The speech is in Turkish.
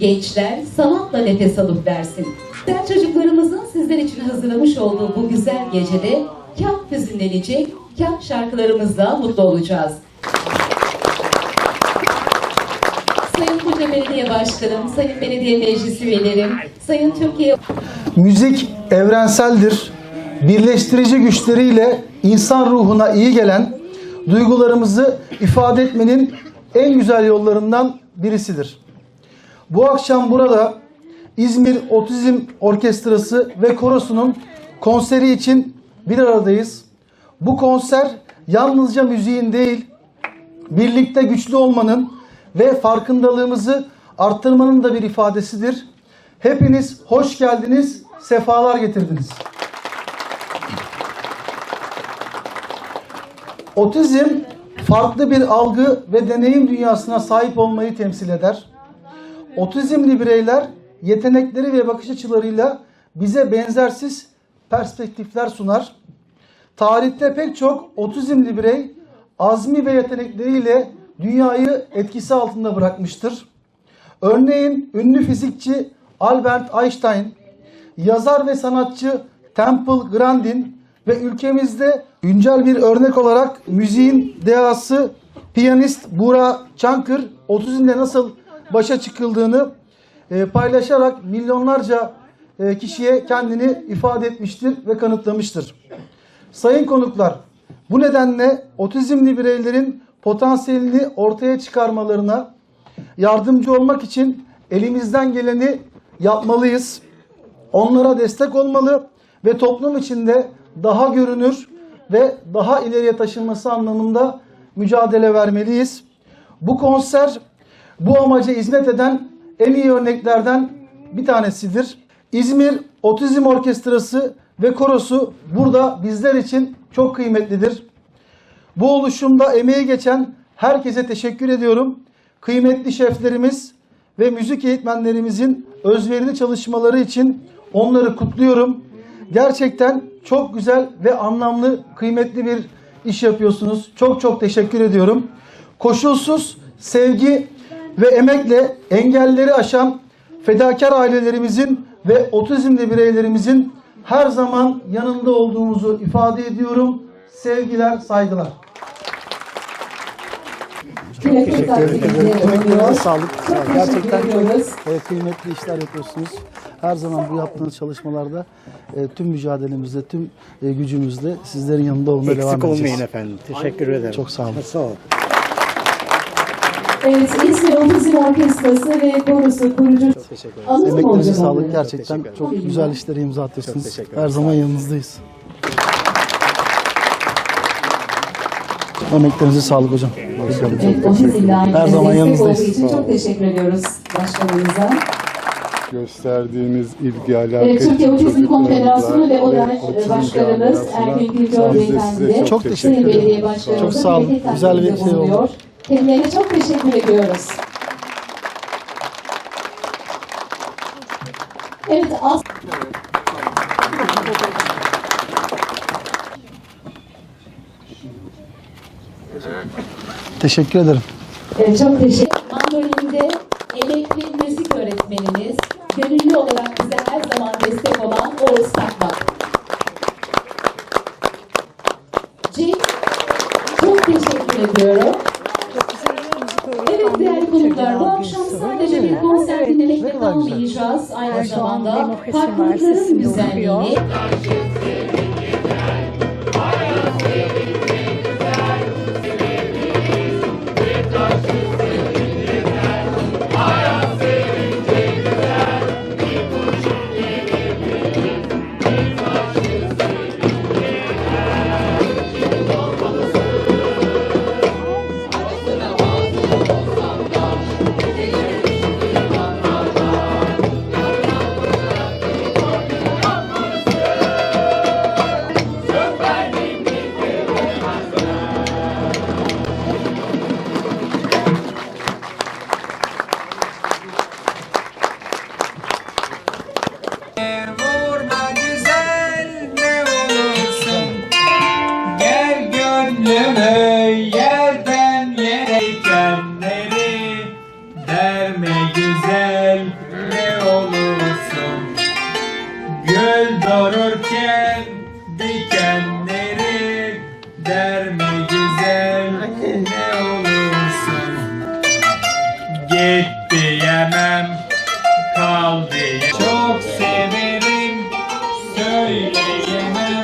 Gençler sanatla nefes alıp versin. Güzel çocuklarımızın sizler için hazırlamış olduğu bu güzel gecede kah hüzünlenecek, kah şarkılarımızla mutlu olacağız. Sayın Koca Belediye Başkanım, Sayın Belediye Meclis üyelerim, Sayın Türkiye Müzik evrenseldir. Birleştirici güçleriyle insan ruhuna iyi gelen duygularımızı ifade etmenin en güzel yollarından birisidir. Bu akşam burada İzmir Otizm Orkestrası ve Korosu'nun konseri için bir aradayız. Bu konser yalnızca müziğin değil, birlikte güçlü olmanın ve farkındalığımızı arttırmanın da bir ifadesidir. Hepiniz hoş geldiniz, sefalar getirdiniz. Otizm farklı bir algı ve deneyim dünyasına sahip olmayı temsil eder. Otizmli bireyler yetenekleri ve bakış açılarıyla bize benzersiz perspektifler sunar. Tarihte pek çok otizmli birey azmi ve yetenekleriyle dünyayı etkisi altında bırakmıştır. Örneğin ünlü fizikçi Albert Einstein, yazar ve sanatçı Temple Grandin ve ülkemizde güncel bir örnek olarak müziğin dehası piyanist Buğra Çankır otizmle nasıl başa çıkıldığını e, paylaşarak milyonlarca e, kişiye kendini ifade etmiştir ve kanıtlamıştır. Sayın konuklar, bu nedenle otizmli bireylerin potansiyelini ortaya çıkarmalarına yardımcı olmak için elimizden geleni yapmalıyız. Onlara destek olmalı ve toplum içinde daha görünür ve daha ileriye taşınması anlamında mücadele vermeliyiz. Bu konser bu amaca hizmet eden en iyi örneklerden bir tanesidir. İzmir Otizm Orkestrası ve Korosu burada bizler için çok kıymetlidir. Bu oluşumda emeği geçen herkese teşekkür ediyorum. Kıymetli şeflerimiz ve müzik eğitmenlerimizin özverili çalışmaları için onları kutluyorum. Gerçekten çok güzel ve anlamlı, kıymetli bir iş yapıyorsunuz. Çok çok teşekkür ediyorum. Koşulsuz sevgi ve emekle engelleri aşan fedakar ailelerimizin ve otizmli bireylerimizin her zaman yanında olduğumuzu ifade ediyorum. Sevgiler, saygılar. Teşekkür Emeklerinize sağlık. Gerçekten çok ediyoruz. e, kıymetli işler yapıyorsunuz. Her zaman bu yaptığınız çalışmalarda e, tüm mücadelemizde, tüm e, gücümüzle sizlerin yanında olmaya devam Eksik edeceğiz. olmayın efendim. Teşekkür ederim. Çok sağ olun. Sağ olun. Evet, İzmir Otizm Orkestrası ve Korosu kurucu Anladın mı Emeklerinize sağlık. Gerçekten Teşekkür çok güzel işlere imza atıyorsunuz. teşekkür Her ederim. zaman yanınızdayız. Emeklerinize sağlık hocam. Evet, Her zaman yanınızdayız. için çok teşekkür ediyoruz başkanımıza. gösterdiğiniz ilgi alaka Evet, Türkiye Otizm Konfederasyonu ve ODAŞ Başkanımız Erkin Gülcör size Çok teşekkür teşekkür ederim. Çok sağ olun. Güzel bir şey oldu. Kendilerine çok teşekkür ediyoruz. Evet, az Teşekkür ederim. Evet, çok teşekkür Mandolinde emekli müzik öğretmenimiz, gönüllü olarak bize her zaman destek olan Oğuz Takmak. Cenk, çok teşekkür ediyorum. Konuklar, bu akşam sadece bir konser dinlemekle kalmayacağız. Aynı zamanda. farklılıkların güzelliğini Hey, hey, hey, hey.